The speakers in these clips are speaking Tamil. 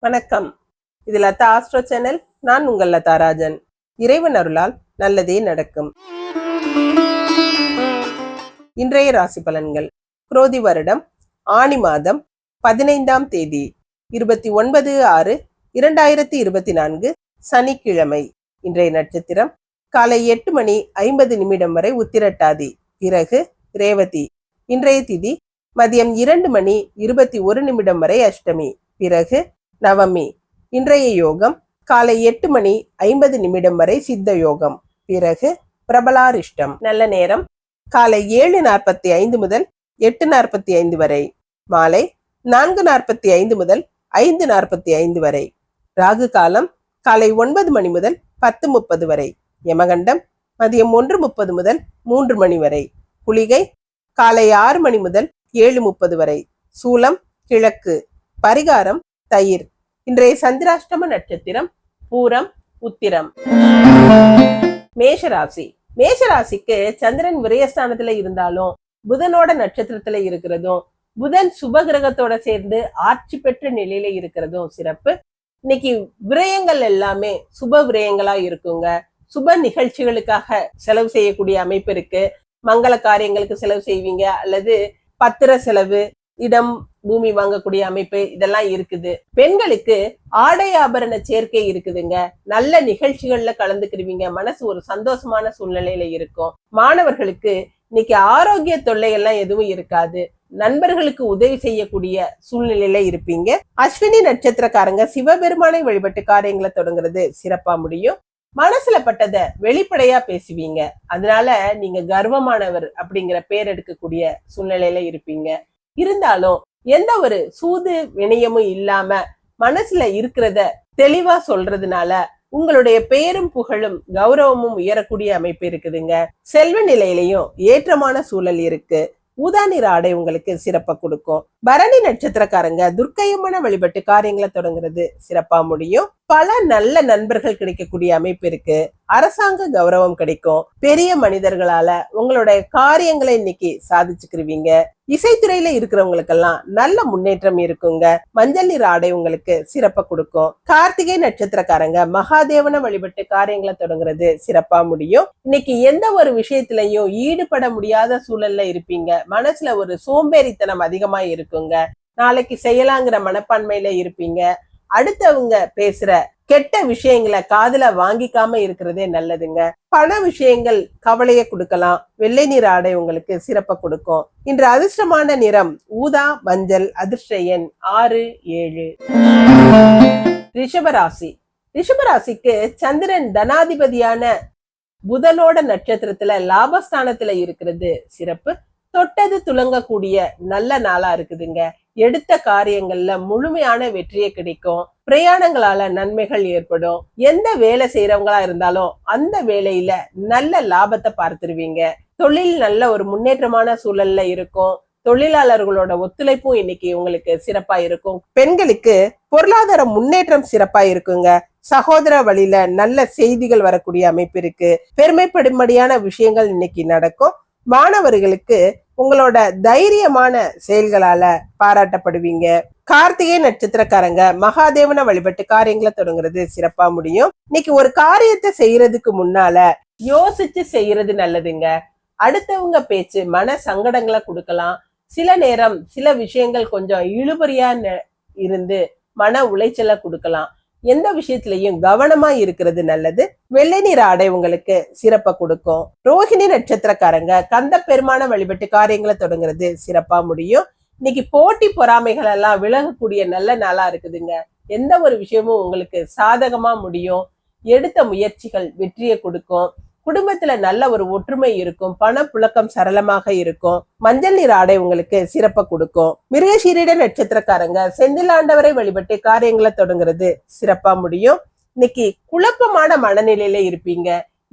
வணக்கம். இது லதா ஆஸ்ட்ரோ சேனல். நான் உங்கள் லதா ராஜன். இறைவன் அருளால் நல்லதே நடக்கும். இன்றைய ராசி பலன்கள். குரோதி வருடம் ஆணி மாதம் பதினைந்தாம் தேதி இருபத்தி ஒன்பது ஆறு இரண்டாயிரத்தி இருபத்தி நான்கு சனிக்கிழமை. இன்றைய நட்சத்திரம் காலை எட்டு மணி ஐம்பது நிமிடம் வரை உத்திரட்டாதி. பிறகு ரேவதி. இன்றைய திதி மதியம் இரண்டு மணி இருபத்தி ஒரு நிமிடம் வரை அஷ்டமி. பிறகு நவமி. இன்றைய யோகம் காலை எட்டு மணி ஐம்பது நிமிடம் வரை சித்த யோகம். பிறகு பிரபலாரிஷ்டம். நல்ல நேரம். காலை ஏழு நாற்பத்தி ஐந்து முதல் எட்டு நாற்பத்தி ஐந்து வரை. மாலை நான்கு நாற்பத்தி ஐந்து முதல் ஐந்து நாற்பத்தி ஐந்து வரை. ராகு காலம் காலை ஒன்பது மணி முதல் பத்து முப்பது வரை. யமகண்டம் மதியம் ஒன்று முப்பது முதல் மூன்று மணி வரை. குளிகை காலை ஆறு மணி முதல் ஏழு முப்பது வரை. சூலம் கிழக்கு. பரிகாரம் தயிர். இன்றைய சந்திராஷ்டம நட்சத்திரம் பூரம் உத்திரம். மேஷராசி. மேஷராசிக்கு சந்திரன் விரயஸ்தானத்துல இருந்தாலும் புதனோட நட்சத்திரத்துல இருக்கிறதும் புதன் சுப கிரகத்தோட சேர்ந்து ஆட்சி பெற்ற நிலையில இருக்கிறதும் சிறப்பு. இன்னைக்கு விரயங்கள் எல்லாமே சுப விரயங்களா இருக்குங்க. சுப நிகழ்ச்சிகளுக்காக செலவு செய்யக்கூடிய அமைப்பு இருக்கு. மங்கள காரியங்களுக்கு செலவு செய்வீங்க அல்லது பத்திர செலவு இடம் பூமி வாங்கக்கூடிய அமைப்பு இதெல்லாம் இருக்குது. பெண்களுக்கு ஆடை ஆபரண சேர்க்கை இருக்குதுங்க. நல்ல நிகழ்ச்சிகள்ல கலந்துக்கிருவீங்க. மனசு ஒரு சந்தோஷமான சூழ்நிலையில இருக்கும். மாணவர்களுக்கு இன்னைக்கு ஆரோக்கிய தொல்லை எல்லாம் எதுவும் இருக்காது. நண்பர்களுக்கு உதவி செய்யக்கூடிய சூழ்நிலையில இருப்பீங்க. அஸ்வினி நட்சத்திரக்காரங்க சிவபெருமானை வழிபட்டு காரியங்களை தொடங்குறது சிறப்பா முடியும். மனசுல பட்டத வெளிப்படையா பேசுவீங்க. அதனால நீங்க கர்வமானவர் அப்படிங்கிற பேர் எடுக்கக்கூடிய சூழ்நிலையில இருப்பீங்க. இருந்தாலும் எந்த ஒரு சூது வினயமும் இல்லாம மனசுல இருக்கிறத தெளிவா சொல்றதுனால உங்களுடைய பெயரும் புகழும் கௌரவமும் உயரக்கூடிய அமைப்பு இருக்குதுங்க. செல்வ நிலையிலையும் ஏற்றமான சூழல் இருக்கு. ஊதாநிற ஆடை உங்களுக்கு சிறப்பா கொடுக்கும். பரணி நட்சத்திரக்காரங்க துர்க்கையம்மன வழிபட்டு காரியங்களை தொடங்குறது சிறப்பா முடியும். பல நல்ல நண்பர்கள் கிடைக்கக்கூடிய அமைப்பு இருக்கு. அரசாங்க கௌரவம் கிடைக்கும். பெரிய மனிதர்களால உங்களுடைய காரியங்களை இன்னைக்கு சாதிச்சுக்கிருவீங்க. இசைத்துறையில இருக்கிறவங்களுக்கெல்லாம் நல்ல முன்னேற்றம் இருக்குங்க. மஞ்சள் நீர் ஆடை உங்களுக்கு சிறப்பா கொடுக்கும். கார்த்திகை நட்சத்திரக்காரங்க மகாதேவனை வழிபட்டு காரியங்களை தொடங்குறது சிறப்பா முடியும். இன்னைக்கு எந்த ஒரு விஷயத்திலையும் ஈடுபட முடியாத சூழல்ல இருப்பீங்க. மனசுல ஒரு சோம்பேறித்தனம் அதிகமா இருக்குங்க. நாளைக்கு செய்யலாங்கிற மனப்பான்மையில இருப்பீங்க. அடுத்தவங்க பேசுற கெட்ட விஷயங்களை காதுல வாங்கிக்காம இருக்கிறதே நல்லதுங்க. பண விஷயங்கள் கவலைய கொடுக்கலாம். வெள்ளை நிற ஆடை உங்களுக்கு சிறப்ப கொடுக்கும். இன்று அதிர்ஷ்டமான நிறம் ஊதா மஞ்சள் அதிர்ஷ்ட எண் ஆறு ஏழு. ரிஷபராசி. ரிஷபராசிக்கு சந்திரன் தனாதிபதியான புதனோட நட்சத்திரத்துல லாபஸ்தானத்துல இருக்கிறது சிறப்பு. தொட்டது துலங்கக்கூடிய நல்ல நாளா இருக்குதுங்க. எடுத்த காரியங்கள்ல முழுமையான வெற்றியை கிடைக்கும். பிரயாணங்களால நன்மைகள் ஏற்படும். எந்த வேலை செய்யறவங்களா இருந்தாலும் அந்த வேலையில நல்ல லாபத்தை பார்த்துருவீங்க. தொழில் நல்ல ஒரு முன்னேற்றமான சூழல்ல இருக்கும். தொழிலாளர்களோட ஒத்துழைப்பும் இன்னைக்கு உங்களுக்கு சிறப்பா இருக்கும். பெண்களுக்கு பொருளாதார முன்னேற்றம் சிறப்பா இருக்குங்க. சகோதர வழியில நல்ல செய்திகள் வரக்கூடிய அமைப்பு இருக்கு. பெருமைப்படும்படியான விஷயங்கள் இன்னைக்கு நடக்கும். மாணவர்களுக்கு உங்களோட தைரியமான செயல்களால பாராட்டப்படுவீங்க. கார்த்திகை நட்சத்திரக்காரங்க மகாதேவனை வழிபட்டு காரியங்களை தொடங்குறது சிறப்பா முடியும். இன்னைக்கு ஒரு காரியத்தை செய்யறதுக்கு முன்னால யோசிச்சு செய்யறது நல்லதுங்க. அடுத்தவங்க பேச்சு மன சங்கடங்களை கொடுக்கலாம். சில நேரம் சில விஷயங்கள் கொஞ்சம் இழுபறியா இருந்து மன உளைச்சலை கொடுக்கலாம். எந்த விஷயத்திலையும் கவனமா இருக்கிறது நல்லது. வெள்ளை நிற ஆடை உங்களுக்கு சிறப்பா கொடுக்கும். ரோஹிணி நட்சத்திரக்காரங்க கந்த பெருமான வழிபட்டு காரியங்களை தொடங்குறது சிறப்பா முடியும். இன்னைக்கு போட்டி பொறாமைகள் எல்லாம் விலகக்கூடிய நல்ல நாளா இருக்குதுங்க. எந்த ஒரு விஷயமும் உங்களுக்கு சாதகமா முடியும். எடுத்த முயற்சிகள் வெற்றியை கொடுக்கும். குடும்பத்துல நல்ல ஒரு ஒற்றுமை இருக்கும் பணப்புழக்கம் சரளமாக இருக்கும் மஞ்சள் நீர் ஆடை உங்களுக்கு சிறப்ப கொடுக்கும். மிருகசீரிட நட்சத்திரக்காரங்க செந்திலாண்டவரை வழிபட்டு காரியங்களை தொடங்குறது சிறப்பா முடியும். இன்னைக்கு குழப்பமான மனநிலையில இருப்பீங்க.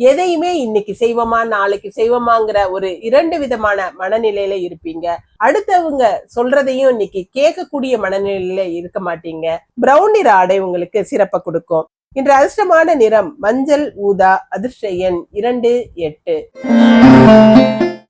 எதையுமே இன்னைக்கு செய்வோமா நாளைக்கு செய்வோமாங்கிற ஒரு இரண்டு விதமான மனநிலையில இருப்பீங்க. அடுத்தவங்க சொல்றதையும் இன்னைக்கு கேட்கக்கூடிய மனநிலையில இருக்க மாட்டீங்க. பிரவுன் நிற ஆடை உங்களுக்கு சிறப்ப கொடுக்கும். இன்று அதிர்ஷ்டமான நிறம் மஞ்சள் ஊதா அதிர்ஷ்ட எண் இரண்டு எட்டு.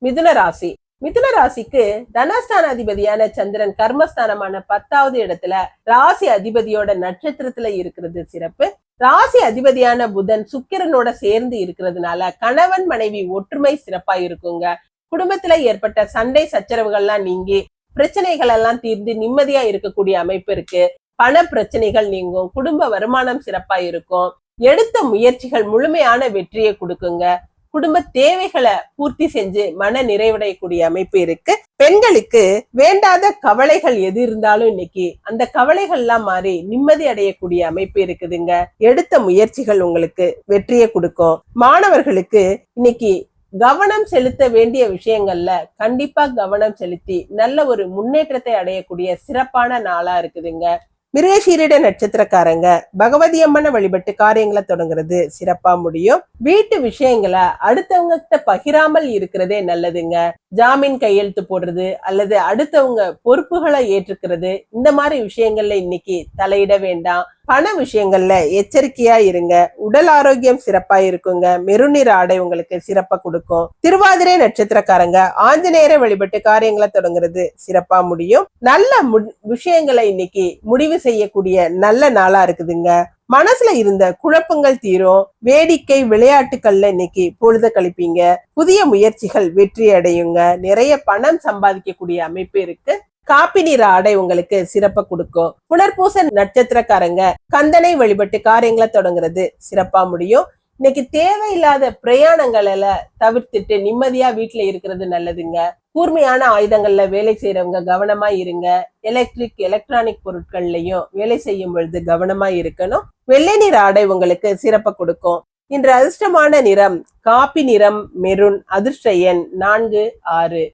மிதுன ராசி. மிதுன ராசிக்கு தனஸ்தான அதிபதியான சந்திரன் கர்மஸ்தானமான பத்தாவது இடத்துல ராசி அதிபதியோட நட்சத்திரத்துல இருக்கிறது சிறப்பு. ராசி அதிபதியான புதன் சுக்கிரனோட சேர்ந்து இருக்கிறதுனால கணவன் மனைவி ஒற்றுமை சிறப்பா இருக்குங்க. குடும்பத்துல ஏற்பட்ட சண்டை சச்சரவுகள்லாம் நீங்கி பிரச்சனைகள் எல்லாம் தீர்ந்து நிம்மதியா இருக்கக்கூடிய அமைப்பு இருக்கு. பண பிரச்சனைகள் நீங்கும் குடும்ப வருமானம் சிறப்பா இருக்கும். எடுத்த முயற்சிகள் முழுமையான வெற்றியை கொடுக்குங்க. குடும்ப தேவைகளை பூர்த்தி செஞ்சு மன நிறைவடையக்கூடிய அமைப்பு இருக்கு. பெண்களுக்கு வேண்டாத கவலைகள் எது இருந்தாலும் இன்னைக்கு அந்த கவலைகள் எல்லாம் மாறி நிம்மதி அடையக்கூடிய அமைப்பு இருக்குதுங்க. எடுத்த முயற்சிகள் உங்களுக்கு வெற்றியை கொடுக்கும். மாணவர்களுக்கு இன்னைக்கு கவனம் செலுத்த வேண்டிய விஷயங்கள்ல கண்டிப்பா கவனம் செலுத்தி நல்ல ஒரு முன்னேற்றத்தை அடையக்கூடிய சிறப்பான நாளா இருக்குதுங்க. மிருகசீரிட நட்சத்திரக்காரங்க பகவதி அம்மனை வழிபட்டு காரியங்களை தொடங்குறது சிறப்பா முடியும். வீட்டு விஷயங்களை அடுத்தவங்க கிட்ட பகிராமல் இருக்கிறதே நல்லதுங்க. ஜாமீன் கையெழுத்து போடுறது அல்லது அடுத்தவங்க பொறுப்புகளை ஏற்றுக்கிறது இந்த மாதிரி விஷயங்கள்ல இன்னைக்கு தலையிட வேண்டாம். பண விஷயங்கள்ல எச்சரிக்கையா இருங்க. உடல் ஆரோக்கியம் சிறப்பா இருக்குங்க. மெருநிற ஆடை உங்களுக்கு சிறப்பா கொடுக்கும். திருவாதிரை நட்சத்திரக்காரங்க ஆஞ்சநேயரை வழிபட்டு காரியங்களை தொடங்குறது சிறப்பா முடியும். நல்ல விஷயங்களை இன்னைக்கு முடிவு செய்யக்கூடிய நல்ல நாளா இருக்குதுங்க. மனசுல இருந்த குழப்பங்கள் தீரும். வேடிக்கை விளையாட்டுக்கள்ல இன்னைக்கு பொழுத கழிப்பீங்க. புதிய முயற்சிகள் வெற்றி அடையுங்க. நிறைய பணம் சம்பாதிக்கக்கூடிய அமைப்பு இருக்கு. காப்பி நிற ஆடை உங்களுக்கு சிறப்ப கொடுக்கும். புனர்பூச நட்சத்திரக்காரங்க கந்தனை வழிபட்டு காரியங்களை தொடங்குறது சிறப்பா முடியும். இன்னைக்கு தேவையில்லாத பிரயாணங்களை தவிர்த்துட்டு நிம்மதியா வீட்டுல இருக்கிறது நல்லதுங்க. கூர்மையான ஆயுதங்கள்ல வேலை செய்யறவங்க கவனமா இருங்க. எலக்ட்ரிக் எலக்ட்ரானிக் பொருட்கள்லயும் வேலை செய்யும் பொழுது கவனமா இருக்கணும். வெள்ளை நிற ஆடை உங்களுக்கு சிறப்ப கொடுக்கும். இன்று அதிர்ஷ்டமான நிறம் காப்பி நிறம் மெருன் அதிர்ஷ்ட எண் நான்கு ஆறு.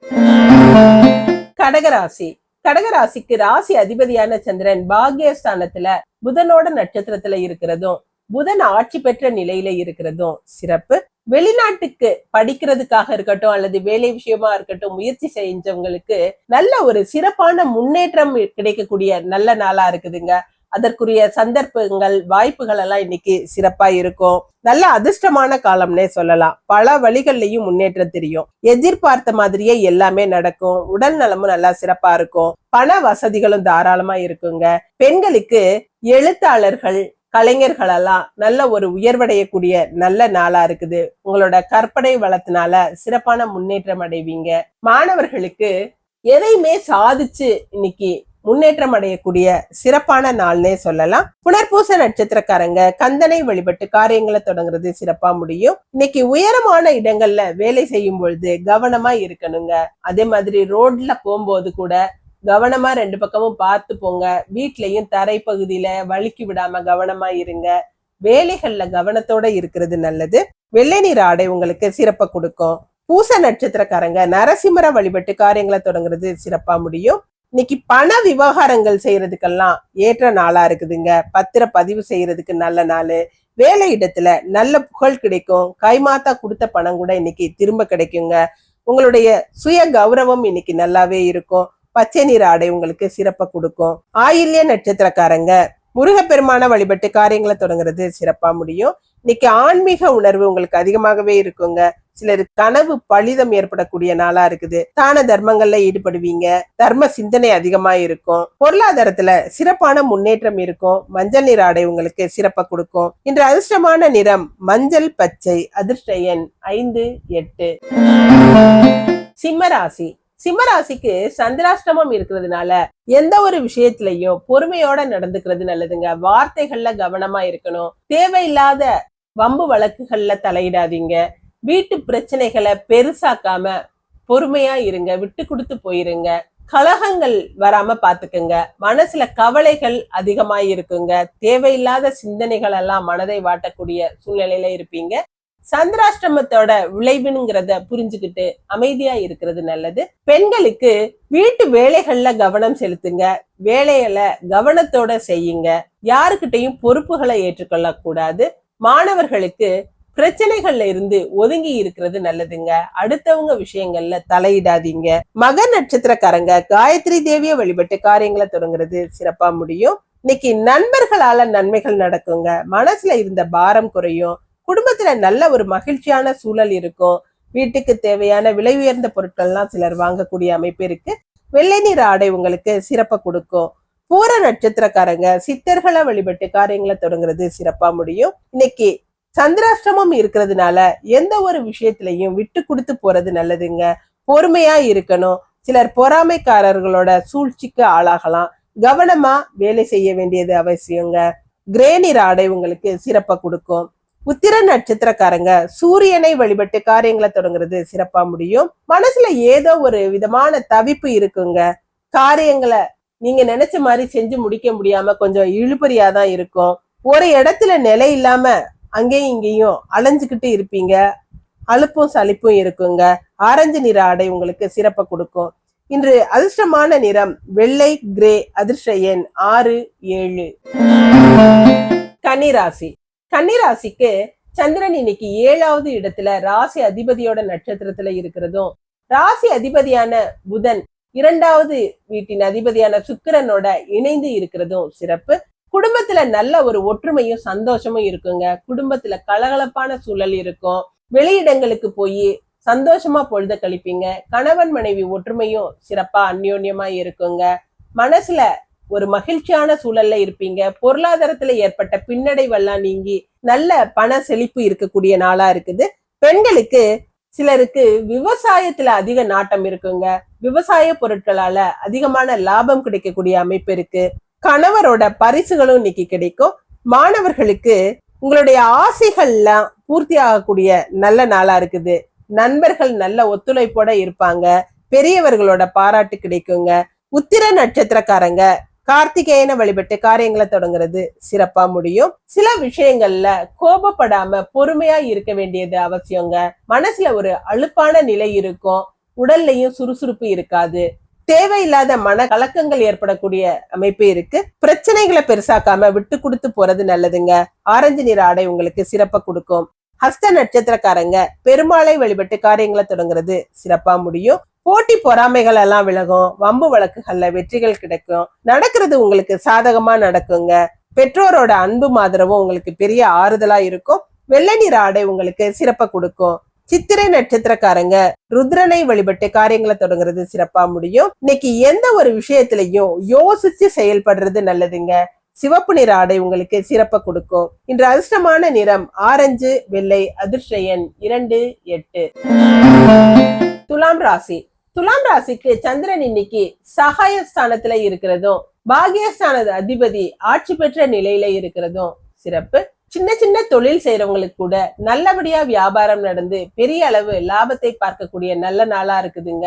கடகராசி. கடகராசிக்கு ராசி அதிபதியான சந்திரன் பாக்யஸ்தானத்துல புதனோட நட்சத்திரத்துல இருக்கிறதும் புதன் ஆட்சி பெற்ற நிலையில இருக்கிறதும் சிறப்பு. வெளிநாட்டுக்கு படிக்கிறதுக்காக இருக்கட்டும் அல்லது வேலை விஷயமா இருக்கட்டும் முயற்சி செஞ்சவங்களுக்கு நல்ல ஒரு சிறப்பான முன்னேற்றம் கிடைக்கக்கூடிய நல்ல நாளா இருக்குதுங்க. அதற்குரிய சந்தர்ப்பங்கள் வாய்ப்புகள் எல்லாம் இன்னைக்கு சிறப்பா இருக்கும். நல்ல அதிர்ஷ்டமான காலம்னே சொல்லலாம். பல வழிகள்லயும் முன்னேற்றம் தெரியும். எதிர்பார்த்த மாதிரியே எல்லாமே நடக்கும். உடல் நலமும் நல்லா சிறப்பா இருக்கும். பண வசதிகளும் தாராளமா இருக்குங்க. பெண்களுக்கு எழுத்தாளர்கள் கலைஞர்கள் எல்லாம் நல்ல ஒரு உயர்வடையக்கூடிய நல்ல நாளா இருக்குது. உங்களோட கற்பனை வளத்தினால சிறப்பான முன்னேற்றம் அடைவீங்க. மாணவர்களுக்கு எதையுமே சாதிச்சு இன்னைக்கு முன்னேற்றம் அடையக்கூடிய சிறப்பான நாள்னே சொல்லலாம். புனர்பூச நட்சத்திரக்காரங்க கந்தனை வழிபட்டு காரியங்களை தொடங்குறது சிறப்பா முடியும். இன்னைக்கு உயரமான இடங்கள்ல வேலை செய்யும் பொழுது கவனமா இருக்கணுங்க. அதே மாதிரி ரோட்ல போகும்போது கூட கவனமா ரெண்டு பக்கமும் பார்த்து போங்க. வீட்லயும் தரைப்பகுதியில வழுக்கி விடாம கவனமா இருங்க. வேலைகள்ல கவனத்தோட இருக்கிறது நல்லது. வெள்ளை நீர் ஆடை உங்களுக்கு சிறப்பை கொடுக்கும். பூச நட்சத்திரக்காரங்க நரசிம்மர வழிபட்டு காரியங்களை தொடங்குறது சிறப்பா முடியும். இன்னைக்கு பண விவகாரங்கள் செய்யறதுக்கெல்லாம் ஏற்ற நாளா இருக்குதுங்க. பத்திர பதிவு செய்யறதுக்கு நல்ல நாள். வேலை இடத்துல நல்ல புகழ் கிடைக்கும். கைமாத்தா கொடுத்த பணம் கூட இன்னைக்கு திரும்ப கிடைக்குங்க. உங்களுடைய சுய கௌரவம் இன்னைக்கு நல்லாவே இருக்கும். பச்சை நீர் ஆடை உங்களுக்கு சிறப்பை கொடுக்கும். ஆயில்ய நட்சத்திரக்காரங்க முருகப்பெருமான வழிபட்டு காரியங்களை தொடங்குறது சிறப்பா முடியும். இன்னைக்கு ஆன்மீக உணர்வு உங்களுக்கு அதிகமாகவே இருக்குங்க. சிலர் கனவு பலிதம் ஏற்படக்கூடிய நாளா இருக்குது. தான தர்மங்கள்ல ஈடுபடுவீங்க. தர்ம சிந்தனை அதிகமா இருக்கும். பொருளாதாரத்துல சிறப்பான முன்னேற்றம் இருக்கும். மஞ்சள் நிற ஆடை உங்களுக்கு சிறப்பை கொடுக்கும். இன்று அதிர்ஷ்டமான நிறம் மஞ்சள் பச்சை. அதிர்ஷ்ட எண் ஐந்து எட்டு. சிம்மராசி. சிம்மராசிக்கு சந்திராஷ்டமம் இருக்கிறதுனால எந்த ஒரு விஷயத்திலையும் பொறுமையோட நடந்துக்கிறது நல்லதுங்க. வார்த்தைகள்ல கவனமா இருக்கணும். தேவையில்லாத வம்பு வழக்குகள்ல தலையிடாதீங்க. வீட்டு பிரச்சனைகளை பெருசாக்காம பொறுமையா இருங்க விட்டு கொடுத்து போயிருங்க. கலகங்கள் வராம பாத்துக்கங்க. மனசுல கவலைகள் அதிகமாய் இருக்குங்க. தேவையில்லாத சிந்தனைகள் எல்லாம் மனதை வாட்டக்கூடிய சூழ்நிலையில இருப்பீங்க. சந்திராஷ்டமத்தோட விளைவுங்கிறத புரிஞ்சுக்கிட்டு அமைதியா இருக்கிறது நல்லது. பெண்களுக்கு வீட்டு வேலைகள்ல கவனம் செலுத்துங்க. வேலையில கவனத்தோட செய்யுங்க. யாருக்கிட்டையும் பொறுப்புகளை ஏற்றுக்கொள்ள கூடாது மாணவர்களுக்கு பிரச்சனைகள்ல இருந்து ஒதுங்கி இருக்கிறது நல்லதுங்க. அடுத்தவங்க விஷயங்கள்ல தலையிடாதீங்க. மக நட்சத்திரக்காரங்க காயத்ரி தேவிய வழிபட்டு காரியங்களை தொடங்குறது சிறப்பா முடியும். இன்னைக்கு நண்பர்களால நன்மைகள் நடக்குங்க. மனசுல இருந்த பாரம் குறையும். குடும்பத்துல நல்ல ஒரு மகிழ்ச்சியான சூழல் இருக்கும். வீட்டுக்கு தேவையான விலை உயர்ந்த பொருட்கள்லாம் சிலர் வாங்கக்கூடிய அமைப்பு இருக்கு. வெள்ளை நிற ஆடை உங்களுக்கு சிறப்பை கொடுக்கும். பூர நட்சத்திரக்காரங்க சித்தர்களை வழிபட்டு காரியங்களை தொடங்குறது சிறப்பா முடியும். இன்னைக்கு சந்திராஷ்டமம் இருக்கிறதுனால எந்த ஒரு விஷயத்திலையும் விட்டு கொடுத்து போறது நல்லதுங்க. பொறுமையா இருக்கணும். சிலர் பொறாமைக்காரர்களோட சூழ்ச்சிக்கு ஆளாகலாம். கவனமா வேலை செய்ய வேண்டியது அவசியங்க. கிரேனிற ஆடை உங்களுக்கு சிறப்பை கொடுக்கும். உத்திர நட்சத்திரக்காரங்க சூரியனை வழிபட்டு காரியங்களை தொடங்குறது சிறப்பா முடியும். மனசுல ஏதோ ஒரு விதமான தவிப்பு இருக்குங்க. காரியங்களை நீங்க நினைச்ச மாதிரி செஞ்சு முடிக்க முடியாம கொஞ்சம் இழுபறியா தான் இருக்கும். ஒரு இடத்துல நிலை இல்லாம அங்கேயும் இங்கேயும் அலைஞ்சுக்கிட்டு இருப்பீங்க. அலுப்பும் சலிப்பும் இருக்குங்க. ஆரஞ்சு நிற ஆடை உங்களுக்கு சிறப்பை கொடுக்கும். இன்று அதிர்ஷ்டமான நிறம் வெள்ளை கிரே அதிர்ஷ்ட எண் ஆறு ஏழு. கன்னிராசி. கன்னிராசிக்கு சந்திரன் இன்னைக்கு ஏழாவது இடத்துல ராசி அதிபதியோட நட்சத்திரத்துல இருக்கிறதும் ராசி அதிபதியான புதன் இரண்டாவது வீட்டின் அதிபதியான சுக்கிரனோட இணைந்து இருக்கிறதும் சிறப்பு. குடும்பத்துல நல்ல ஒரு ஒற்றுமையும் சந்தோஷமும் இருக்குங்க. குடும்பத்துல கலகலப்பான சூழல் இருக்கும். வெளியிடங்களுக்கு போய் சந்தோஷமா பொழுத கழிப்பீங்க. கணவன் மனைவி ஒற்றுமையும் சிறப்பா அந்யோன்யமா இருக்குங்க. மனசுல ஒரு மகிழ்ச்சியான சூழல்ல இருப்பீங்க. பொருளாதாரத்துல ஏற்பட்ட பின்னடைவெல்லாம் நீங்கி நல்ல பண செழிப்பு இருக்கக்கூடிய நாளா இருக்குது. பெண்களுக்கு சிலருக்கு விவசாயத்துல அதிக நாட்டம் இருக்குங்க. விவசாய பொருட்களால அதிகமான லாபம் கிடைக்கக்கூடிய அமைப்பு இருக்கு. கணவரோட பரிசுகளும் இன்னைக்கு கிடைக்கும். மாணவர்களுக்கு உங்களுடைய ஆசைகள்லாம் பூர்த்தி ஆகக்கூடிய நல்ல நாளா இருக்குது. நண்பர்கள் நல்ல ஒத்துழைப்போட இருப்பாங்க. பெரியவர்களோட பாராட்டு கிடைக்குங்க. உத்திர நட்சத்திரக்காரங்க கார்த்திகேயனை வழிபட்டு காரியங்களை தொடங்குறது சிறப்பா முடியும். சில விஷயங்கள்ல கோபப்படாம பொறுமையா இருக்க வேண்டியது அவசியங்க. மனசுல ஒரு அலுப்பான நிலை இருக்கும். உடல்லையும் சுறுசுறுப்பு இருக்காது. தேவையில்லாத மன கலக்கங்கள் ஏற்படக்கூடிய அமைப்பு இருக்கு. பிரச்சனைகளை பெருசாக்காம விட்டு கொடுத்து போறது நல்லதுங்க. ஆரஞ்சு நிற ஆடை உங்களுக்கு சிறப்ப கொடுக்கும். ஹஸ்த நட்சத்திரக்காரங்க பெருமாளை வழிபட்டு காரியங்களை தொடங்குறது சிறப்பா முடியும். போட்டி பொறாமைகள் எல்லாம் விலகும். வம்பு வழக்குகள்ல வெற்றிகள் கிடைக்கும். நடக்கிறது உங்களுக்கு சாதகமா நடக்குங்க. பெற்றோரோட அன்பு மாதிரவும் உங்களுக்கு பெரிய ஆறுதலா இருக்கும். வெள்ளை நிற ஆடை உங்களுக்கு சிறப்பை கொடுக்கும். சித்திரை நட்சத்திரக்காரங்க ருத்ரனை வழிபட்டு காரியங்களை தொடங்குறது சிறப்பா முடியும். இன்னைக்கு எந்த ஒரு விஷயத்திலையும் யோசிச்சு செயல்படுறது நல்லதுங்க. சிவப்பு நிற ஆடை உங்களுக்கு சிறப்பை கொடுக்கும். இன்று அதிர்ஷ்டமான நிறம் ஆரஞ்சு வெள்ளை அதிர்ஷ்ட இரண்டு எட்டு. துலாம் ராசி. துலாம் ராசிக்கு சந்திரன் இன்னைக்கு சகாய ஸ்தானத்துல இருக்கிறதும் பாகியஸ்தான அதிபதி ஆட்சி பெற்ற நிலையில இருக்கிறதும் சிறப்பு. சின்ன சின்ன தொழில் செய்யறவங்களுக்கு கூட நல்லபடியா வியாபாரம் நடந்து பெரிய அளவு லாபத்தை பார்க்கக்கூடிய நல்ல நாளா இருக்குதுங்க.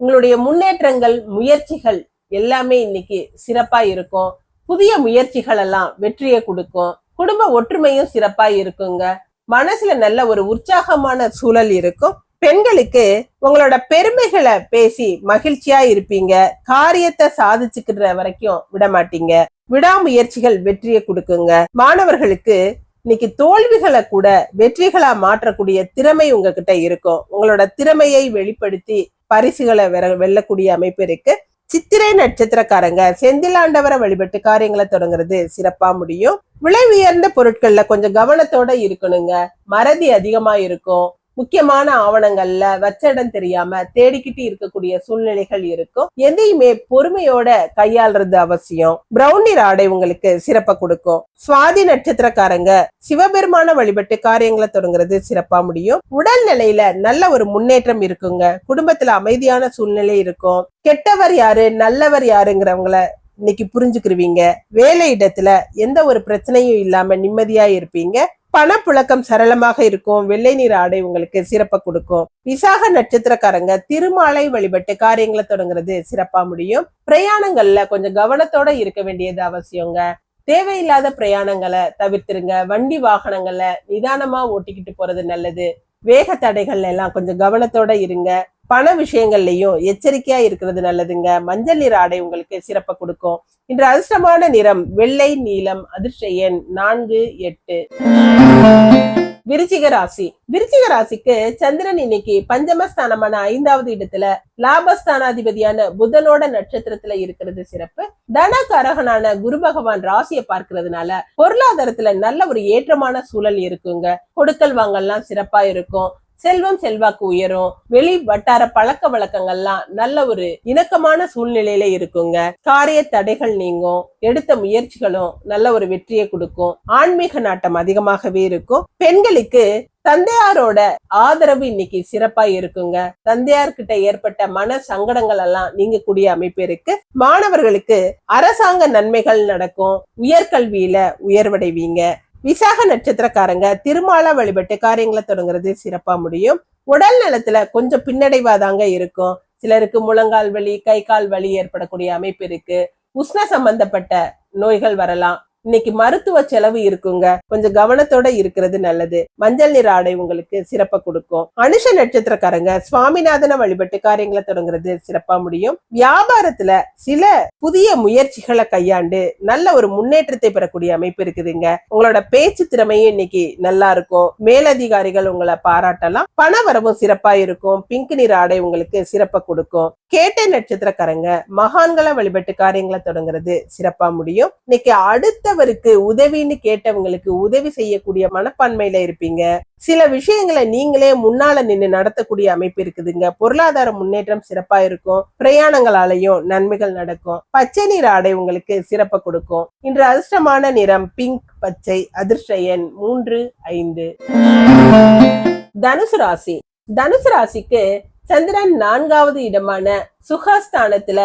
உங்களுடைய முன்னேற்றங்கள் முயற்சிகள் எல்லாமே இன்னைக்கு சிறப்பா இருக்கும். புதிய முயற்சிகள் எல்லாம் வெற்றியை கொடுக்கும். குடும்ப ஒற்றுமையும் சிறப்பா இருக்குங்க. மனசுல நல்ல ஒரு உற்சாகமான சூழல் இருக்கும். பெண்களுக்கு உங்களோட பெருமைகளை பேசி மகிழ்ச்சியா இருப்பீங்க. காரியத்தை சாதிச்சுக்கிற வரைக்கும் விட மாட்டீங்க விடாமுயற்சிகள் வெற்றியை கொடுக்குங்க. மாணவர்களுக்கு இன்னைக்கு தோல்விகளை கூட வெற்றிகளா மாற்றக்கூடிய திறமை உங்ககிட்ட இருக்கும். உங்களோட திறமையை வெளிப்படுத்தி பரிசுகளை வெற வெல்லக்கூடிய அமைப்பு இருக்கு. சித்திரை நட்சத்திரக்காரங்க செந்திலாண்டவரை வழிபட்டு காரியங்களை தொடங்குறது சிறப்பா முடியும். விலை உயர்ந்த பொருட்கள்ல கொஞ்சம் கவனத்தோட இருக்கணுங்க. மறதி அதிகமா இருக்கும். முக்கியமான ஆவணங்கள்ல வச்ச இடம் தெரியாம தேடிக்கிட்டு இருக்கக்கூடிய சூழ்நிலைகள் இருக்கும். எதையுமே பொறுமையோட கையாளுறது அவசியம். பிரவுன் ஆடை உங்களுக்கு சிறப்பை கொடுக்கும். சுவாதி நட்சத்திரக்காரங்க சிவபெருமான வழிபட்டு காரியங்களை தொடங்குறது சிறப்பா முடியும். உடல் நிலையில நல்ல ஒரு முன்னேற்றம் இருக்குங்க. குடும்பத்துல அமைதியான சூழ்நிலை இருக்கும். கெட்டவர் யாரு நல்லவர் யாருங்கிறவங்கள இன்னைக்கு புரிஞ்சுக்கிருவீங்க. வேலை இடத்துல எந்த ஒரு பிரச்சனையும் இல்லாம நிம்மதியா இருப்பீங்க. பணப்புழக்கம் சரளமாக இருக்கும். வெள்ளை நிற ஆடை உங்களுக்கு சிறப்பை கொடுக்கும். விசாக நட்சத்திரக்காரங்க திருமாலை வழிபட்டு காரியங்களை தொடங்குறது சிறப்பா முடியும். பிரயாணங்கள்ல கொஞ்சம் கவனத்தோட இருக்க வேண்டியது அவசியங்க. தேவையில்லாத பிரயாணங்களை தவிர்த்துருங்க. வண்டி வாகனங்களை நிதானமா ஓட்டிக்கிட்டு போறது நல்லது. வேக தடைகள் எல்லாம் கொஞ்சம் கவனத்தோட இருங்க. பண விஷயங்கள்லயும் எச்சரிக்கையா இருக்கிறது நல்லதுங்க. மஞ்சள் நிற ஆடை உங்களுக்கு சிறப்பை கொடுக்கும். இன்று அதிர்ஷ்டமான நிறம் வெள்ளை நீலம் அதிர்ஷ்ட எண் நான்கு எட்டு. விருச்சிக ராசி. விருச்சிக ராசிக்கு சந்திரன் இன்னைக்கு பஞ்சமஸ்தானமான ஐந்தாவது இடத்துல லாபஸ்தானாதிபதியான புதனோட நட்சத்திரத்துல இருக்கிறது சிறப்பு. தனகாரகனான குரு பகவான் ராசியை பார்க்கறதுனால பொருளாதாரத்துல நல்ல ஒரு ஏற்றமான சூழல் இருக்குங்க. கொடுக்கல் வாங்கல்லாம் சிறப்பா இருக்கும். செல்வம் செல்வாக்கு உயரும். வெளி வட்டார பழக்க வழக்கங்கள்லாம் நல்ல ஒரு இணக்கமான சூழ்நிலையில இருக்குங்க. காரிய தடைகள் நீங்கும். எடுத்த முயற்சிகளும் நல்ல ஒரு வெற்றியை கொடுக்கும். ஆன்மீக நாட்டம் அதிகமாகவே இருக்கும். பெண்களுக்கு தந்தையாரோட ஆதரவு இன்னைக்கு சிறப்பா இருக்குங்க. தந்தையார் கிட்ட ஏற்பட்ட மன சங்கடங்கள் எல்லாம் நீங்க கூடிய அமைப்பு இருக்கு. மாணவர்களுக்கு அரசாங்க நன்மைகள் நடக்கும். உயர்கல்வியில உயர்வடைவீங்க. விசாக நட்சத்திரக்காரங்க திருமாலா வழிபட்டு காரியங்களை தொடங்குறது சிறப்பா முடியும். உடல் நலத்துல கொஞ்சம் பின்னடைவாதாங்க இருக்கும். சிலருக்கு முழங்கால் வலி கை கால் வலி ஏற்படக்கூடிய அமைப்பு இருக்கு. உஷ்ண சம்பந்தப்பட்ட நோய்கள் வரலாம். இன்னைக்கு மருத்துவ செலவு இருக்குங்க. கொஞ்சம் கவனத்தோட இருக்கிறது நல்லது. மஞ்சள் நிற ஆடை உங்களுக்கு சிறப்பை கொடுக்கும். அனுஷ நட்சத்திரக்காரங்க சுவாமிநாதன வழிபட்டு காரியங்களை தொடங்குறது சிறப்பா முடியும். வியாபாரத்துல சில புதிய முயற்சிகளை கையாண்டு நல்ல ஒரு முன்னேற்றத்தை பெறக்கூடிய அமைப்பு இருக்குதுங்க. உங்களோட பேச்சு திறமையும் இன்னைக்கு நல்லா இருக்கும். மேலதிகாரிகள் உங்களை பாராட்டலாம். பண வரவும் சிறப்பா இருக்கும். பிங்க் நிற ஆடை உங்களுக்கு சிறப்பா கொடுக்கும். கேட்டை நட்சத்திரக்காரங்க மகான்களை வழிபட்டு காரியங்களை தொடங்குறது சிறப்பா முடியும். இன்னைக்கு அடுத்த மற்றவருக்கு உதவின்னு கேட்டவங்களுக்கு உதவி செய்யக்கூடிய மனப்பான்மையில இருப்பீங்க. சில விஷயங்களை நீங்களே முன்னால நின்று நடத்தக்கூடிய அமைப்பு இருக்குதுங்க. பொருளாதார முன்னேற்றம் சிறப்பா இருக்கும். பிரயாணங்களாலையும் நன்மைகள் நடக்கும். பச்சை நிற ஆடை உங்களுக்கு சிறப்பை கொடுக்கும். இன்று அதிர்ஷ்டமான நிறம் பிங்க் பச்சை அதிர்ஷ்ட எண் மூன்று ஐந்து. தனுசு ராசி. தனுசு ராசிக்கு சந்திரன் நான்காவது இடமான சுகஸ்தானத்துல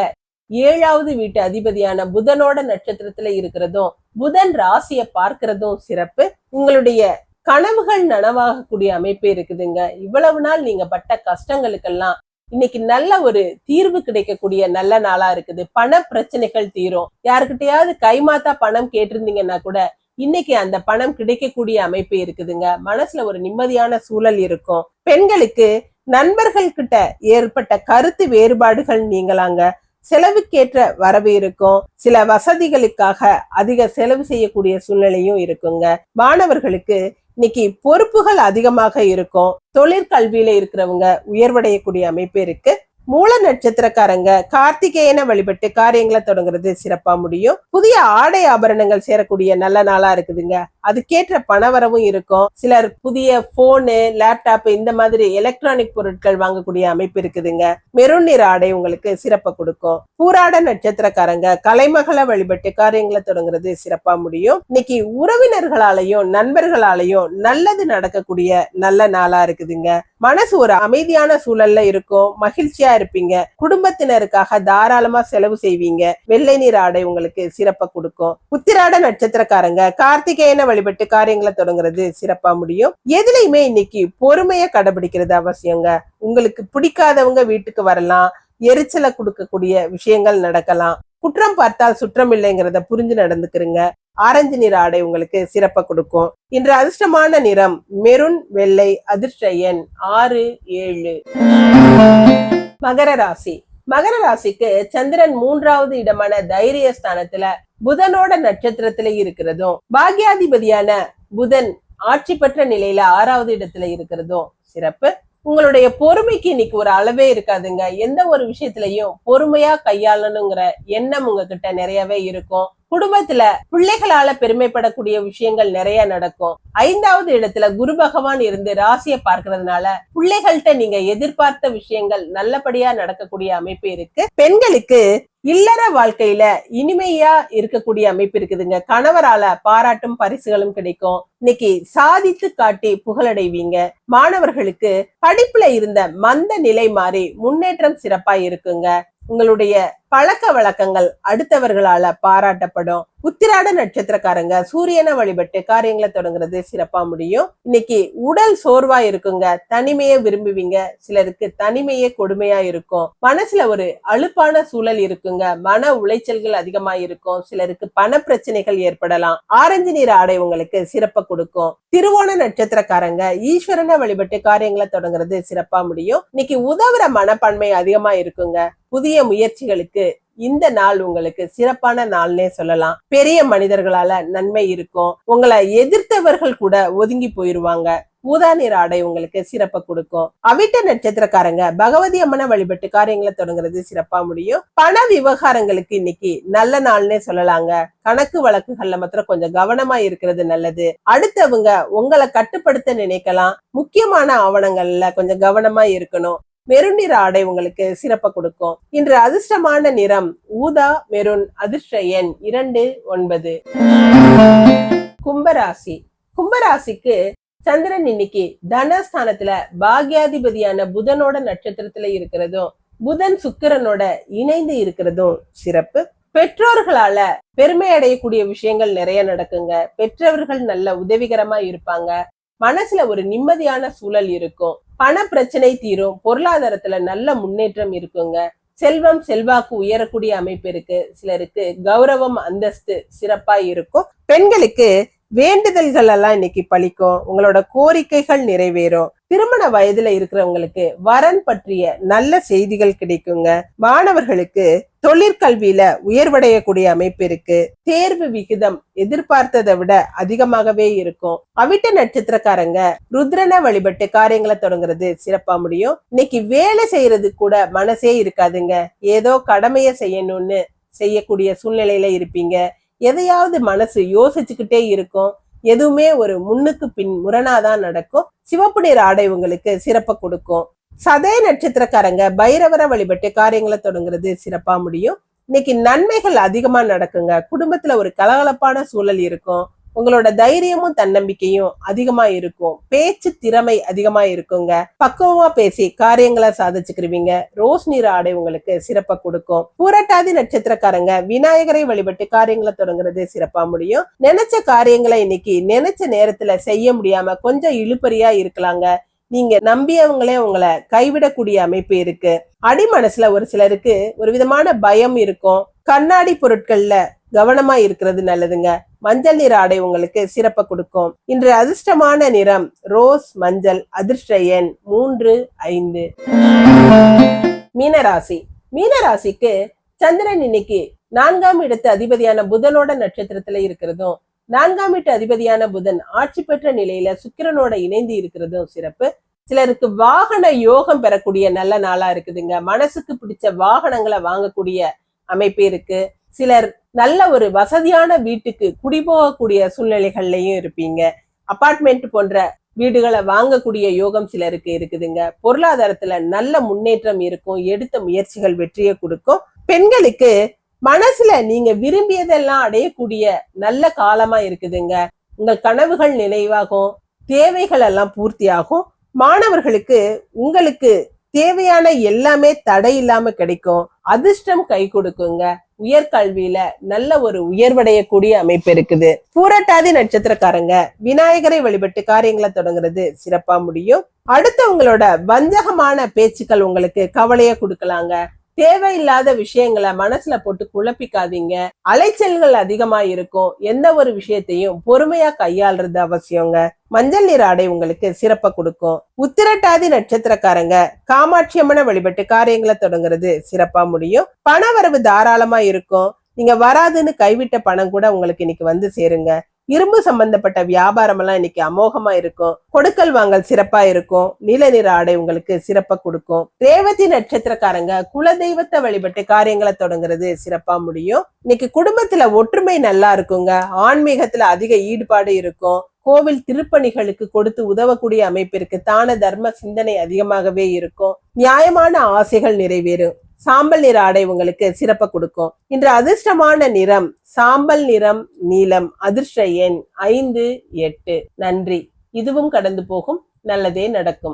ஏழாவது வீட்டு அதிபதியான புதனோட நட்சத்திரத்துல இருக்கிறதும் புதன் ராசியை பார்க்கிறதும் சிறப்பு. உங்களுடைய கனவுகள் நனவாகக்கூடிய அமைப்பு இருக்குதுங்க. இவ்வளவு நாள் நீங்க பட்ட கஷ்டங்களுக்கெல்லாம் இன்னைக்கு நல்ல ஒரு தீர்வு கிடைக்கக்கூடிய நல்ல நாளா இருக்குது. பண பிரச்சனைகள் தீரும். யாருக்கிட்டையாவது கைமாத்தா பணம் கேட்டிருந்தீங்கன்னா கூட இன்னைக்கு அந்த பணம் கிடைக்கக்கூடிய அமைப்பு இருக்குதுங்க. மனசுல ஒரு நிம்மதியான சூழல் இருக்கும். பெண்களுக்கு நண்பர்கள் கிட்ட ஏற்பட்ட கருத்து வேறுபாடுகள் நீங்களாங்க. செலவுக்கேற்ற வரவு இருக்கும். சில வசதிகளுக்காக அதிக செலவு செய்யக்கூடிய சூழ்நிலையும் இருக்குங்க. மாணவர்களுக்கு இன்னைக்கு பொறுப்புகள் அதிகமாக இருக்கும். தொழிற்கல்வியில இருக்கிறவங்க உயர்வடையக்கூடிய அமைப்பு இருக்கு. மூல நட்சத்திரக்காரங்க கார்த்திகேயனை வழிபட்டு காரியங்களை தொடங்குறது சிறப்பா முடியும். புதிய ஆடை ஆபரணங்கள் சேரக்கூடிய நல்ல நாளா இருக்குதுங்க. அதுக்கேற்ற பணவரவும் இருக்கும். சிலர் புதிய போனு லேப்டாப் இந்த மாதிரி எலக்ட்ரானிக் பொருட்கள் வாங்கக்கூடிய அமைப்பு இருக்குதுங்க. மெருன் நிற ஆடை உங்களுக்கு சிறப்பை கொடுக்கும். பூராட நட்சத்திரக்காரங்க கலைமகளை வழிபட்டு காரியங்களை தொடங்குறது சிறப்பா முடியும். இன்னைக்கு உறவினர்களாலையும் நண்பர்களாலையும் நல்லது நடக்கக்கூடிய நல்ல நாளா இருக்குதுங்க. மனசு ஒரு அமைதியான சூழல்ல இருக்கும். மகிழ்ச்சியா இருப்பீங்க. குடும்பத்தினருக்காக தாராளமா செலவு செய்வீங்க. வெள்ளை நீர் ஆடை உங்களுக்கு சிறப்பை கொடுக்கும். உத்திராட நட்சத்திரக்காரங்க கார்த்திகேயனை வழிபட்டு காரியங்களை தொடங்குறது சிறப்பா முடியும். எதுலையுமே இன்னைக்கு பொறுமைய கடைபிடிக்கிறது அவசியங்க. உங்களுக்கு பிடிக்காதவங்க வீட்டுக்கு வரலாம். எரிச்சலை கொடுக்கக்கூடிய விஷயங்கள் நடக்கலாம். குற்றம் பார்த்தால் சுற்றம் இல்லைங்கிறத புரிஞ்சு நடந்துக்கிறீங்க. ஆரஞ்சு நிற ஆடை உங்களுக்கு சிறப்பை கொடுக்கும். இன்று அதிர்ஷ்டமான நிறம் மெருன் வெள்ளை அதிர்ஷ்ட எண் ஆறு ஏழு. மகர ராசி. மகர ராசிக்கு சந்திரன் மூன்றாவது இடமான தைரிய ஸ்தானத்துல புதனோட நட்சத்திரத்துல இருக்கிறதும் பாக்யாதிபதியான புதன் ஆட்சி பெற்ற நிலையில ஆறாவது இடத்துல இருக்கிறதும் சிறப்பு. உங்களுடைய பொறுமைக்கு இன்னைக்கு ஒரு அளவே இருக்காதுங்க. எந்த ஒரு விஷயத்திலையும் பொறுமையா கையாளணுங்கிற எண்ணம் உங்ககிட்ட நிறையவே இருக்கும். குடும்பத்துல பிள்ளைகளால பெருமைப்படக்கூடிய விஷயங்கள் நிறைய நடக்கும். ஐந்தாவது இடத்துல குரு பகவான் இருந்து ராசியை பார்க்கறதுனால பிள்ளைகள்கிட்ட நீங்க எதிர்பார்த்த விஷயங்கள் நல்லபடியா நடக்கக்கூடிய அமைப்பு இருக்கு. பெண்களுக்கு இல்லற வாழ்க்கையில இனிமையா இருக்கக்கூடிய அமைப்பு இருக்குதுங்க. கணவரால பாராட்டும் பரிசுகளும் கிடைக்கும். இன்னைக்கு சாதித்து காட்டி புகழடைவீங்க. மாணவர்களுக்கு படிப்புல இருந்த மந்த நிலை மாறி முன்னேற்றம் சிறப்பா இருக்குங்க. உங்களுடைய பழக்க வழக்கங்கள் அடுத்தவர்களால பாராட்டப்படும். உத்திராட நட்சத்திரக்காரங்க சூரியனை வழிபட்டு காரியங்களை தொடங்குறது சிறப்பா முடியும். இன்னைக்கு உடல் சோர்வா இருக்குங்க. தனிமையை விரும்புவீங்க. சிலருக்கு தனிமையே கொடுமையா இருக்கும். மனசுல ஒரு அலுப்பான சூழல் இருக்குங்க. மன உளைச்சல்கள் அதிகமா இருக்கும். சிலருக்கு பண பிரச்சனைகள் ஏற்படலாம். ஆரஞ்சு நிற ஆடை உங்களுக்கு சிறப்பை கொடுக்கும். திருவோண நட்சத்திரக்காரங்க ஈஸ்வரனை வழிபட்டு காரியங்களை தொடங்குறது சிறப்பா முடியும். இன்னைக்கு உதவுற மனப்பான்மை அதிகமா இருக்குங்க. புதிய முயற்சிகளுக்கு இந்த நாள் உங்களுக்கு சிறப்பான நாள்னே சொல்லலாம். பெரிய மனிதர்களால நன்மை இருக்கும். உங்களை எதிர்த்தவர்கள் கூட ஒதுங்கி போயிருவாங்க. ஊதா நிற ஆடை உங்களுக்கு சிறப்பை கொடுக்கும். அவிட்ட நட்சத்திரக்காரங்க பகவதி அம்மனை வழிபட்டு காரியங்களை தொடங்குறது சிறப்பா முடியும். பண விவகாரங்களுக்கு இன்னைக்கு நல்ல நாள்னே சொல்லலாங்க. கணக்கு வழக்குகள்ல மாத்திரம் கொஞ்சம் கவனமா இருக்கிறது நல்லது. அடுத்தவங்க உங்களை கட்டுப்படுத்த நினைக்கலாம். முக்கியமான ஆவணங்கள்ல கொஞ்சம் கவனமா இருக்கணும். மெருன் நிற ஆடை உங்களுக்கு சிறப்பை கொடுக்கும். இன்று அதிர்ஷ்டமான நிறம் ஊதா மெருன் அதிர்ஷ்ட எண் இரண்டு ஒன்பது. கும்பராசி. கும்பராசிக்கு சந்திரன் இன்னைக்கு தனஸ்தானத்துல பாக்யாதிபதியான புதனோட நட்சத்திரத்துல இருக்கிறதும் புதன் சுக்கிரனோட இணைந்து இருக்கிறதும் சிறப்பு. பெற்றோர்களால பெருமை அடையக்கூடிய விஷயங்கள் நிறைய நடக்குங்க. பெற்றவர்கள் நல்ல உதவிகரமா இருப்பாங்க. மனசுல ஒரு நிம்மதியான சூழல் இருக்கும். பண பிரச்சனை தீரும். பொருளாதாரத்துல நல்ல முன்னேற்றம் இருக்குங்க. செல்வம் செல்வாக்கு உயரக்கூடிய அமைப்பு இருக்கு. சிலருக்கு கௌரவம் அந்தஸ்து சிறப்பா இருக்கும். பெண்களுக்கு வேண்டுதல்கள் எல்லாம் இன்னைக்கு பழிக்கும். உங்களோட கோரிக்கைகள் நிறைவேறும். திருமண வயதுல இருக்கிறவங்களுக்கு வரன் பற்றிய நல்ல செய்திகள் கிடைக்குங்க. மாணவர்களுக்கு தொழிற்கல்வியில உயர்வடையக்கூடிய அமைப்பு இருக்கு. தேர்வு விகிதம் எதிர்பார்த்ததை விட அதிகமாகவே இருக்கும். அவிட்ட நட்சத்திரக்காரங்க ருத்ரனை வழிபட்டு காரியங்களை தொடங்குறது சிறப்பா முடியும். இன்னைக்கு வேலை செய்யறது கூட மனசே இருக்காதுங்க. ஏதோ கடமையை செய்யணும்னு செய்யக்கூடிய சூழ்நிலையில இருப்பீங்க. எதையாவது மனசு யோசிச்சுக்கிட்டே இருக்கும். எதுவுமே ஒரு முன்னுக்கு பின் முரணாதான் நடக்கும். சிவப்பு நிற ஆடை உங்களுக்கு சிறப்பை கொடுக்கும். சதய நட்சத்திரக்காரங்க பைரவரை வழிபட்டு காரியங்களை தொடங்குறது சிறப்பா முடியும். இன்னைக்கு நன்மைகள் அதிகமா நடக்குங்க. குடும்பத்துல ஒரு கலகலப்பான சூழல் இருக்கும். உங்களோட தைரியமும் தன்னம்பிக்கையும் அதிகமா இருக்கும். பேச்சு திறமை அதிகமா இருக்குங்க. பக்குவமா பேசி காரியங்களை சாதிச்சுக்கிருவீங்க. ரோஸ் நீர் ஆடை உங்களுக்கு சிறப்பை கொடுக்கும். பூரட்டாதி நட்சத்திரக்காரங்க விநாயகரை வழிபட்டு காரியங்களை தொடங்குறது சிறப்பா முடியும். நினைச்ச காரியங்களை இன்னைக்கு நினைச்ச நேரத்துல செய்ய முடியாம கொஞ்சம் இழுபறியா இருக்கலாங்க. நீங்க நம்பியவங்களே உங்களை கைவிடக்கூடிய அமைப்பு இருக்கு. அடி மனசுல ஒரு சிலருக்கு ஒரு விதமான பயம் இருக்கும். கண்ணாடி பொருட்கள்ல கவனமா இருக்கிறது நல்லதுங்க. மஞ்சள் நிற ஆடை உங்களுக்கு சிறப்பை கொடுக்கும். இன்று அதிர்ஷ்டமான நிறம் ரோஸ் மஞ்சள் அதிர்ஷ்ட எண் மூன்று ஐந்து. மீனராசி. மீனராசிக்கு சந்திரன் இன்னைக்கு நான்காம் இடத்து அதிபதியான புதனோட நட்சத்திரத்துல இருக்கிறதும் நான்காம் வீட்டு அதிபதியான புதன் ஆட்சி பெற்ற நிலையில சுக்கிரனோட இணைந்து இருக்கிறதும் சிறப்பு. சிலருக்கு வாகன யோகம் பெறக்கூடிய நல்ல நாளா இருக்குதுங்க. மனசுக்கு பிடிச்ச வாகனங்களை வாங்கக்கூடிய அமைப்பு இருக்கு. சிலர் நல்ல ஒரு வசதியான வீட்டுக்கு குடிபோகக்கூடிய சூழ்நிலைகள்லையும் இருப்பீங்க. அபார்ட்மெண்ட் போன்ற வீடுகளை வாங்கக்கூடிய யோகம் சிலருக்கு இருக்குதுங்க. பொருளாதாரத்துல நல்ல முன்னேற்றம் இருக்கும். எடுத்த முயற்சிகள் வெற்றியை கொடுக்கும். பெண்களுக்கு மனசுல நீங்க விரும்பியதெல்லாம் அடையக்கூடிய நல்ல காலமா இருக்குதுங்க. உங்கள் கனவுகள் நினைவாகும். தேவைகள் எல்லாம் பூர்த்தியாகும். மாணவர்களுக்கு உங்களுக்கு தேவையான எல்லாமே தடை இல்லாம கிடைக்கும். அதிர்ஷ்டம் கை கொடுக்குங்க. உயர்கல்வியில நல்ல ஒரு உயர்வடையக்கூடிய அமைப்பு இருக்குது. பூரட்டாதி நட்சத்திரக்காரங்க விநாயகரை வழிபட்டு காரியங்களை தொடங்குறது சிறப்பா முடியும். அடுத்தவங்களோட வஞ்சகமான பேச்சுக்கள் உங்களுக்கு கவலைய கொடுக்கலாங்க. தேவையில்லாத விஷயங்களை மனசுல போட்டு குழப்பிக்காதீங்க. அலைச்சல்கள் அதிகமா இருக்கும். எந்த ஒரு விஷயத்தையும் பொறுமையா கையாளுறது அவசியங்க. மஞ்சள் நிற ஆடை உங்களுக்கு சிறப்பை கொடுக்கும். உத்திரட்டாதி நட்சத்திரக்காரங்க காமாட்சியம்மனை வழிபட்டு காரியங்களை தொடங்குறது சிறப்பா முடியும். பண வரவு தாராளமா இருக்கும். நீங்க வராதுன்னு கைவிட்ட பணம் கூட உங்களுக்கு இன்னைக்கு வந்து சேருங்க. இரும்பு சம்பந்தப்பட்ட வியாபாரம் எல்லாம் இன்னைக்கு அமோகமா இருக்கும். கொடுக்கல் வாங்கல் சிறப்பா இருக்கும். நீல நிற ஆடை உங்களுக்கு சிறப்பா கொடுக்கும். ரேவதி நட்சத்திரக்காரங்க குலதெய்வத்தை வழிபட்டு காரியங்களை தொடங்குறது சிறப்பா முடியும். இன்னைக்கு குடும்பத்துல ஒற்றுமை நல்லா இருக்குங்க. ஆன்மீகத்துல அதிக ஈடுபாடு இருக்கும். கோவில் திருப்பணிகளுக்கு கொடுத்து உதவக்கூடிய அமைப்பிற்கு தான தர்ம சிந்தனை அதிகமாகவே இருக்கும். நியாயமான ஆசைகள் நிறைவேறும். சாம்பல் நிற ஆடை உங்களுக்கு சிறப்பை கொடுக்கும். இன்று அதிர்ஷ்டமான நிறம் சாம்பல் நிறம் நீலம் அதிர்ஷ்ட எண் ஐந்து எட்டு. நன்றி. இதுவும் கடந்து போகும். நல்லதே நடக்கும்.